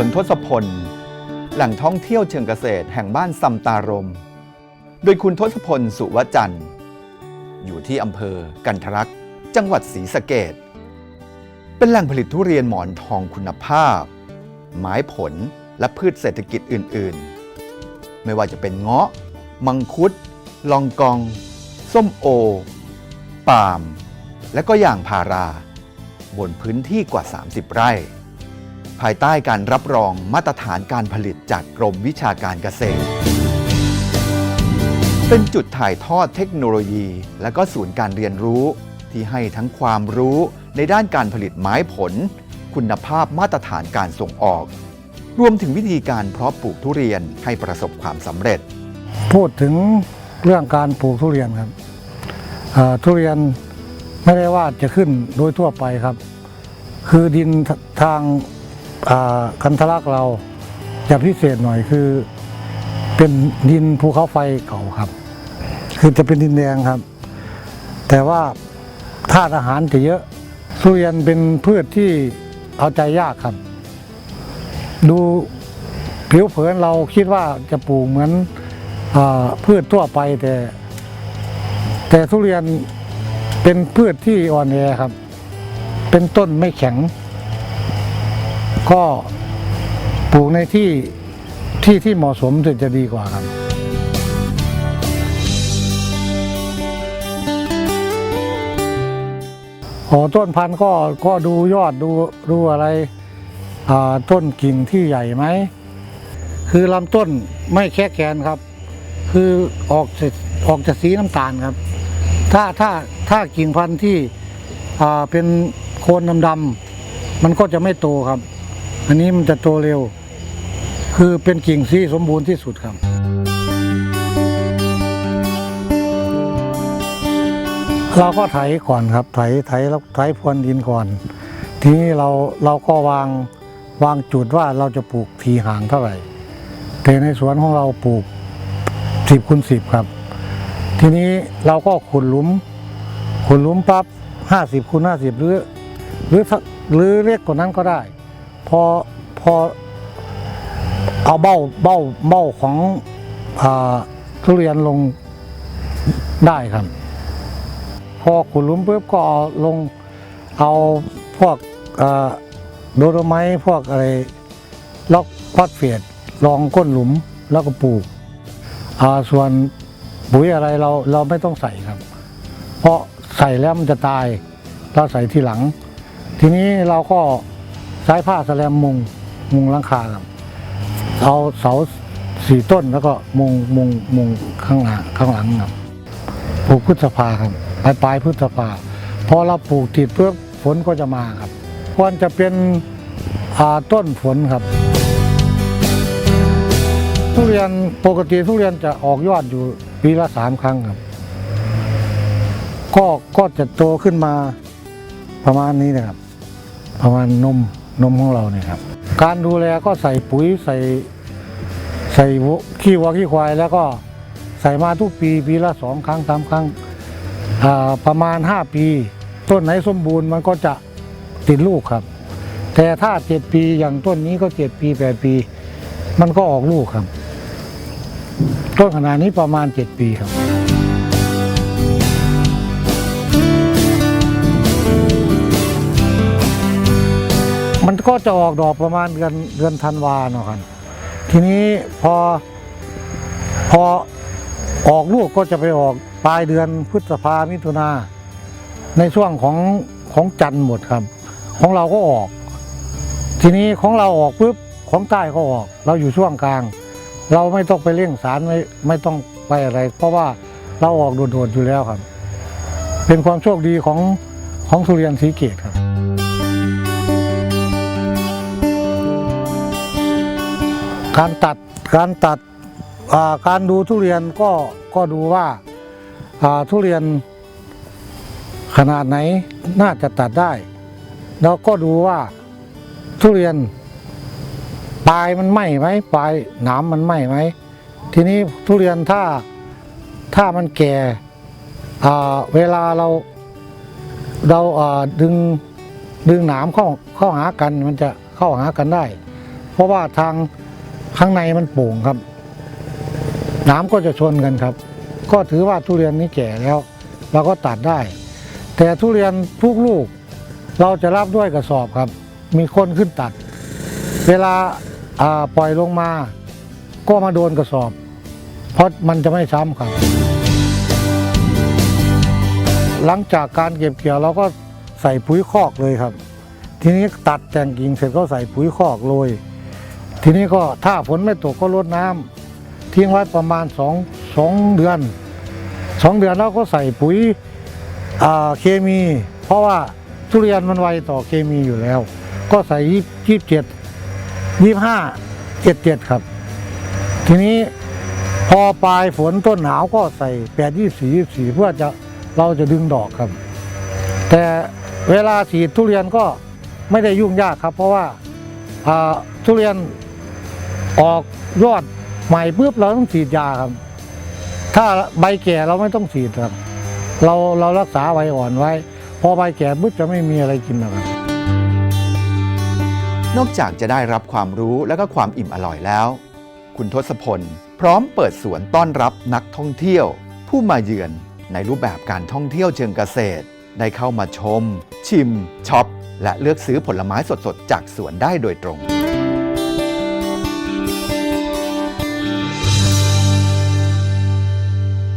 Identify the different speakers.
Speaker 1: วนทศพล แหล่งท่องเที่ยวเชิงเกษตรแห่งบ้านซัมตารม โดยคุณทศพลสุวจันทร์ อยู่ที่อำเภอกันทรักษ์จังหวัดศรีสะเกดเป็นแหล่งผลิตทุเรียนหมอนทองคุณภาพ ไม้ผลและพืชเศรษฐกิจอื่น ๆ ไม่ว่าจะเป็นเงาะ มังคุด ลองกอง ส้มโอ ปาล์ม และก็ยางพารา บนพื้นที่กว่า 30 ไร่ ภายใต้การรับรองมาตรฐานการผลิตจากกรมวิชาการเกษตร เป็นจุดถ่ายทอดเทคโนโลยี และก็ศูนย์การเรียนรู้ ที่ให้ทั้งความรู้ในด้านการผลิตไม้ผล คุณภาพมาตรฐานการส่งออก รวมถึงวิธีการเพาะปลูกทุเรียนให้ประสบความสำเร็จ
Speaker 2: พูดถึงเรื่องการปลูกทุเรียนครับทุเรียนไม่ได้ว่าจะขึ้นโดยทั่วไปครับ คือดินทาง คันทลักเราจะพิเศษหน่อยคือ เป็นดินภูเขาไฟเก่าครับ คือจะเป็นดินแดงครับ แต่ว่าธาตุอาหารจะเยอะทุเรียนเป็นพืชที่เอาใจยากครับ ดูผิวเผินเราคิดว่าจะปลูกเหมือนอพืชทั่วไปแต่ แต่ทุเรียนเป็นพืชที่อ่อนแอครับ เป็นต้นไม่แข็ง ก็ปลูกในที่ที่ที่เหมาะสมจะจะดีกว่าครับอ๋อต้นพันธุ์ก็ก็ดูยอดดูดูอะไรต้นกิ่งที่ใหญ่ไหม คือลำต้นไม่แค่แกนครับ คือออกจะออกจากสีน้ำตาลครับ ถ้าถ้าถ้ากิ่งพันธุ์ที่เป็นโคนดำๆมันก็จะไม่โตครับ อันนี้มันจะโตเร็ว คือเป็นกิ่งที่สมบูรณ์ที่สุดครับ เราก็ไถก่อนครับ ไถไถแล้วไถพรวนดินก่อน ทีนี้เราเราก็วางวางจุดว่าเราจะปลูกทีห่างเท่าไหร่แต่ในสวนของเราปลูกสิบคูณสิบครับ ทีนี้เราก็ขุดหลุม ขุดหลุมปั๊บห้าสิบคูณห้าสิบหรือ หรือหรือเล็กกว่านั้นก็ได้ พอพอเอาเบ้าเบ้าเบ้าของอทุเรียนลงได้ครับ พอขุดลุมปุ๊บก็เอาลงเอาพวกโดโลไม้พวกอะไรล็อกพอดเฟียดรองก้นหลุมแล้วก็ปลูกส่วนปุ๋ยอะไรเราเราไม่ต้องใส่ครับ เพราะใส่แล้วมันจะตายเราใส่ทีหลัง ทีนี้เราก็ ใช้ผ้าแสแลมมุงมุงหลังคาครับเอาเสาสี่ต้นแล้วก็มุงมุงมุงข้างหลังข้างหลังครับปลูกพฤษภาครับปลายปลายพฤษภาพอเราปลูกติดเพื่อฝนก็จะมาครับควรจะเป็นต้นฝนครับ ทุเรียนปกติทุเรียนจะออกยอดอยู่ปีละสามครั้งครับ ก็ก็จะโตขึ้นมาประมาณนี้นะครับ ประมาณนม นมของเราเนี่ยครับ การดูแลก็ใส่ปุ๋ยใส่ใส่ขี้วัวขี้ควายแล้วก็ใส่มาทุกปีปีละสองครั้งสามครั้งประมาณห้าปี ต้นไหนสมบูรณ์มันก็จะติดลูกครับ แต่ถ้าเจ็ดปีอย่างต้นนี้ก็เจ็ดปีแปดปี มันก็ออกลูกครับ ต้นขนาดนี้ประมาณเจ็ดปีครับ มันก็จะออกดอกประมาณเดือนเดือนธันวาเนาะครับทีนี้พอพอออกลูกก็จะไปออกปลายเดือนพฤษภามิถุนาในช่วงของของจันทร์หมดครับ ของเราก็ออก ทีนี้ของเราออกปุ๊บของใต้ก็ออก เราอยู่ช่วงกลาง เราไม่ต้องไปเร่งสารไม่ไม่ต้องไปอะไร เพราะว่าเราออกโดดๆอยู่แล้วครับ เป็นความโชคดีของของทุเรียนสีเกตครับ การตัดการตัดการดูทุเรียนก็ก็ดูว่าทุเรียนขนาดไหนน่าจะตัดได้ แล้วก็ดูว่าทุเรียนปลายมันไหมไหมปลายหนามมันไหมไหมทีนี้ทุเรียนถ้าถ้ามันแก่เวลาเราเราดึงดึงหนามเข้าเข้าหากันมันจะเข้าหากันได้ เพราะว่าทาง ข้างในมันโป่งครับ น้ำก็จะชนกันครับ ก็ถือว่าทุเรียนนี้แก่แล้ว เราก็ตัดได้ แต่ทุเรียนทุกลูก เราจะรับด้วยกระสอบครับ มีคนขึ้นตัด เวลาปล่อยลงมา ก็มาโดนกระสอบ เพราะมันจะไม่ซ้ำครับ หลังจากการเก็บเกี่ยวเราก็ใส่ปุ๋ยคอกเลยครับ ทีนี้ตัดแต่งกิ่งเสร็จก็ใส่ปุ๋ยคอกโรย ทีนี้ก็ถ้าฝนไม่ตกก็รดน้ำทิ้งไว้ประมาณสองสองเดือนสองเดือนแล้วก็ใส่ปุ๋ยเคมี เพราะว่าทุเรียนมันไวต่อเคมีอยู่แล้ว ก็ใส่ยี่สิบเจ็ดยี่ห้าเจ็ดเจ็ดครับ ทีนี้พอปลายฝนต้นหนาวก็ใส่แปดยี่สี่ยี่สี่เพื่อจะเราจะดึงดอกครับ แต่เวลาฉีดทุเรียนก็ไม่ได้ยุ่งยากครับ เพราะว่าทุเรียน ออกยอดใหม่ปุ๊บเราต้องฉีดยาครับ ถ้าใบแก่เราไม่ต้องฉีดครับ เราเรารักษาใบอ่อนไว้ พอใบแก่ปุ๊บจะไม่มีอะไรกินนะครับ
Speaker 1: นอกจากจะได้รับความรู้และก็ความอิ่มอร่อยแล้ว คุณทศพล พร้อมเปิดสวนต้อนรับนักท่องเที่ยว ผู้มาเยือนในรูปแบบการท่องเที่ยวเชิงเกษตร ได้เข้ามาชม ชิมช็อปและเลือกซื้อผลไม้สดๆ จากสวนได้โดยตรง